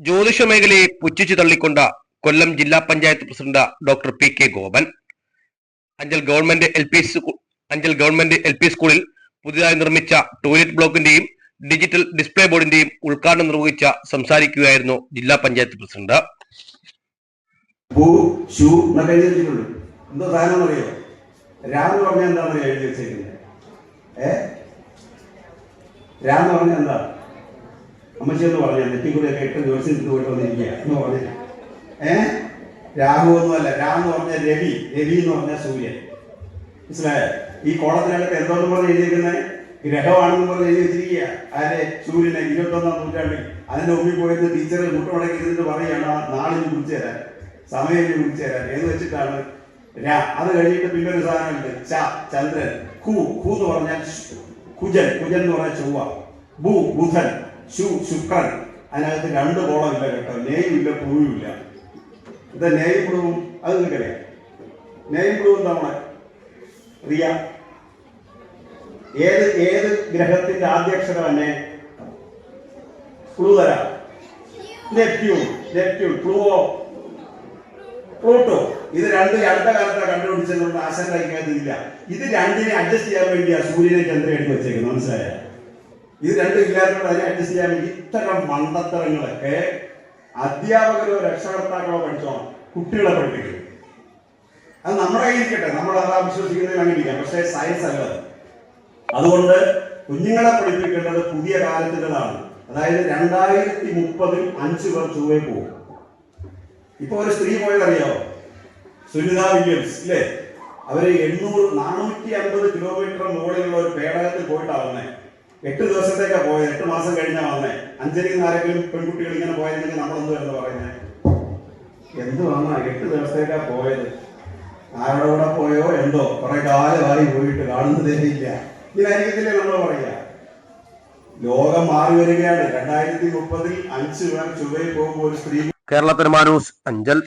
ജ്യോതിഷ മേഖലയെ പുച്ഛിച്ചു തള്ളിക്കൊണ്ട കൊല്ലം ജില്ലാ panchayat president doctor P K Gopan. Anchal government L P Anchal government L P സ്കൂളിൽ പുതിയതായി നിർമ്മിച്ച ടോയ്ലറ്റ് ബ്ലോക്കിന്റെയും ഡിജിറ്റൽ ഡിസ്പ്ലേ ബോർഡിന്റെയും ഉദ്ഘാടനം നിർവഹിച്ച സംസാരിക്കുകയായിരുന്നു ജില്ലാ പഞ്ചായത്ത് പ്രസിഡന്റ്. സാധനം അറിയോ? എന്താ? അമ്മച്ചി എന്ന് പറഞ്ഞാൽ നെറ്റി എട്ട് ദിവസം ഇട്ട് പോയിട്ട് വന്നിരിക്കുക. എന്ന് പറഞ്ഞു ഏ? രാഹു ഒന്നുമല്ല. രാ എന്ന് പറഞ്ഞാൽ രവി രവി എന്ന് പറഞ്ഞാൽ സൂര്യൻ. മനസ്സിലായ? ഈ കോളത്തിനകത്ത് എന്തോന്ന് പറഞ്ഞ് എഴുതിയിരിക്കുന്നത് ഗ്രഹമാണെന്ന് പറഞ്ഞ് എഴുതി വെച്ചിരിക്കുക. ആരെ? സൂര്യനെ ഇരുപത്തൊന്നാം നൂറ്റാണ്ടിൽ. അതിന്റെ മുമ്പിൽ പോയിരുന്ന ടീച്ചർ മുട്ടമടക്കി ഇരുന്നിട്ട് പറയുകയാണ് ആ നാളിന് കുറിച്ച് തരാൻ. സമയം കുറിച്ച് തരാൻ. ഏത് വെച്ചിട്ടാണ് രാ അത് കഴിഞ്ഞിട്ട് പിന്നെ ഒരു സാധനമുണ്ട്. ച ചന്ദ്രൻ. ഹു ഹു എന്ന് പറഞ്ഞാൽ കുജൻ. കുജൻ എന്ന് പറഞ്ഞാൽ ചൊവ്വ. ഭൂ ബുധൻ. ശു ശുക്രൻ അതിനകത്ത് രണ്ട് കോളമില്ല കേട്ടോ. നെയ്യും ഇല്ല പുഴുവും ഇല്ല. ഇത് നെയ്യും പുഴുവും. അത് നിൽക്കറിയാം നെയ്യും പുഴുവും തവണ റിയ ഏത് ഏത് ഗ്രഹത്തിന്റെ ആദ്യാക്ഷരം തന്നെ ക്ലൂ തരാം. നെപ്റ്റ്യൂൺ നെപ്റ്റ്യൂൺ പ്ലൂവോ പ്ലൂട്ടോ. ഇത് രണ്ട് അടുത്ത കാലത്താണ് കണ്ടുപിടിച്ചതുകൊണ്ട് ആശങ്ക കഴിക്കാതില്ല ഇത് രണ്ടിനെ അഡ്ജസ്റ്റ് ചെയ്യാൻ വേണ്ടിയാണ് സൂര്യനെ ചന്ദ്രൻ എടുത്ത് വെച്ചേക്കുന്നത്. മനസ്സിലായ? ഇത് രണ്ടും ഇല്ലാത്തതുകൊണ്ട് അതിനെ അഡ്ജസ്റ്റ് ചെയ്യാൻ ഇത്തരം മണ്ടത്തരങ്ങളൊക്കെ അധ്യാപകരോ രക്ഷകർത്താക്കളോ പഠിച്ചോണം. കുട്ടികളെ പഠിപ്പിക്കും. അത് നമ്മുടെ കയ്യിരിക്കട്ടെ നമ്മൾ അതാ വിശ്വസിക്കുന്നതിൽ അംഗീകരിക്കാം പക്ഷേ സയൻസ് അല്ല അതുകൊണ്ട് കുഞ്ഞുങ്ങളെ പഠിപ്പിക്കേണ്ടത് പുതിയ കാലത്തിന്റെതാണ്. അതായത് രണ്ടായിരത്തി മുപ്പതിൽ അഞ്ചു പേർ ചൊവ്വയിൽ പോകും ഇപ്പൊ ഒരു സ്ത്രീ പോയതറിയാവോ സുനിത വില്യംസ് ഇല്ലേ? അവർ എണ്ണൂറ് നാനൂറ്റി അമ്പത് കിലോമീറ്റർ മുകളിലുള്ള ഒരു പേടകത്തിൽ പോയിട്ടാ വന്നേ. എട്ട് ദിവസത്തേക്കാ പോയത്. എട്ട് മാസം കഴിഞ്ഞാ വന്നേ. നിന്ന് ആരെങ്കിലും പെൺകുട്ടികൾ ഇങ്ങനെ പോയിരുന്നെങ്കിൽ നമ്മളെന്ത് എന്ന് പറയുന്നത് എന്ത് വന്നാ എട്ട് ദിവസത്തേക്കാ പോയത്? ആരുടെ കൂടെ പോയോ? എന്തോ? കുറെ കാലമായി പോയിട്ട് കാണുന്നതേ ഇല്ല ഇങ്ങനായിരിക്കത്തില്ലേ നമ്മൾ പറയുക? ലോകം മാറി വരികയാണ്. രണ്ടായിരത്തി മുപ്പതിൽ അഞ്ചു പേർ ചുവയിൽ പോകുമ്പോൾ ഒരു സ്ത്രീ കേരളത്തിന് മാനൂസ് അഞ്ചൽ.